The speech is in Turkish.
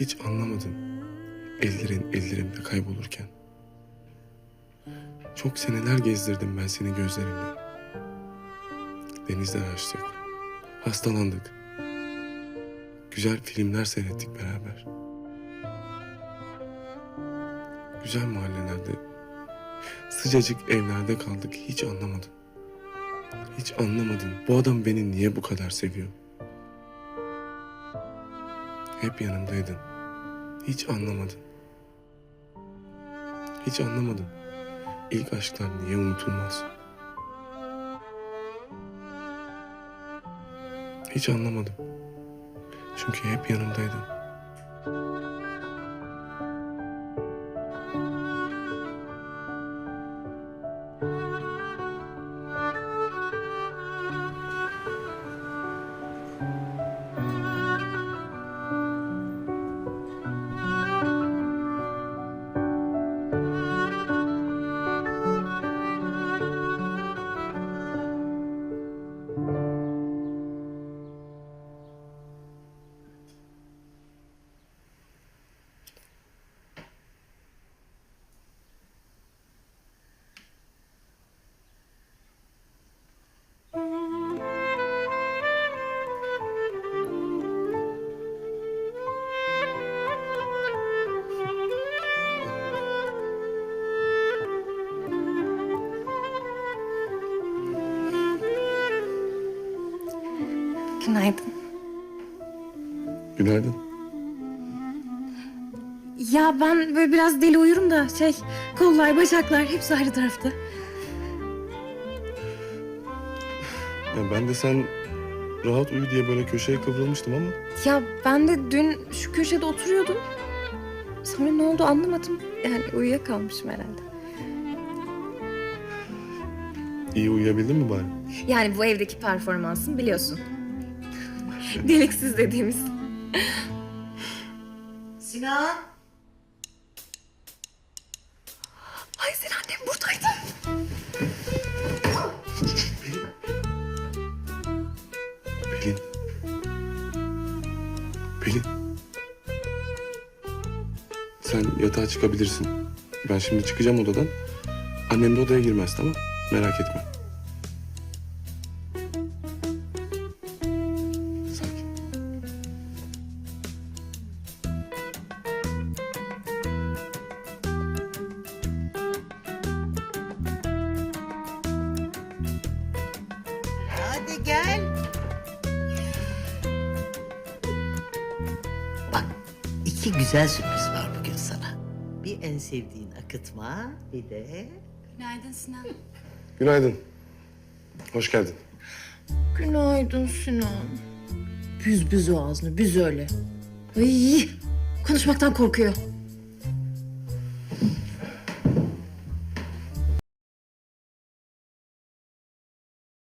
Hiç anlamadın. Ellerin ellerimde kaybolurken. Çok seneler gezdirdim ben seni gözlerimle. Denizden açtık. Hastalandık. Güzel filmler seyrettik beraber. Güzel mahallelerde, sıcacık evlerde kaldık. Hiç anlamadın. Hiç anlamadın. Bu adam beni niye bu kadar seviyor? Hep yanımdaydın. Hiç anlamadın. Hiç anlamadın. İlk aşklar niye unutulmaz? Hiç anlamadım. Çünkü hep yanımdaydın. Günaydın. Günaydın. Ya ben böyle biraz deli uyurum da şey kollar bacaklar hepsi ayrı tarafta. Ya ben de sen rahat uyu diye böyle köşeye kıvrılmıştım ama Ya ben de dün şu köşede oturuyordum. Sonra ne oldu anlamadım. Yani uyuyakalmışım herhalde. iyi uyuyabildin mi bari? Yani bu evdeki performansın biliyorsun. Deliksiz dediğimiz. Sinan. Ay sen annem buradaydı. Pelin. Pelin. Sen yatağa çıkabilirsin. Ben şimdi çıkacağım odadan. Annem de odaya girmez tamam Merak etme. İki güzel sürpriz var bugün sana. Bir en sevdiğin akıtma bir de... Günaydın Sinan. Günaydın. Hoş geldin. Günaydın Sinan. Büz büz o ağzını büz öyle. Ay konuşmaktan korkuyor.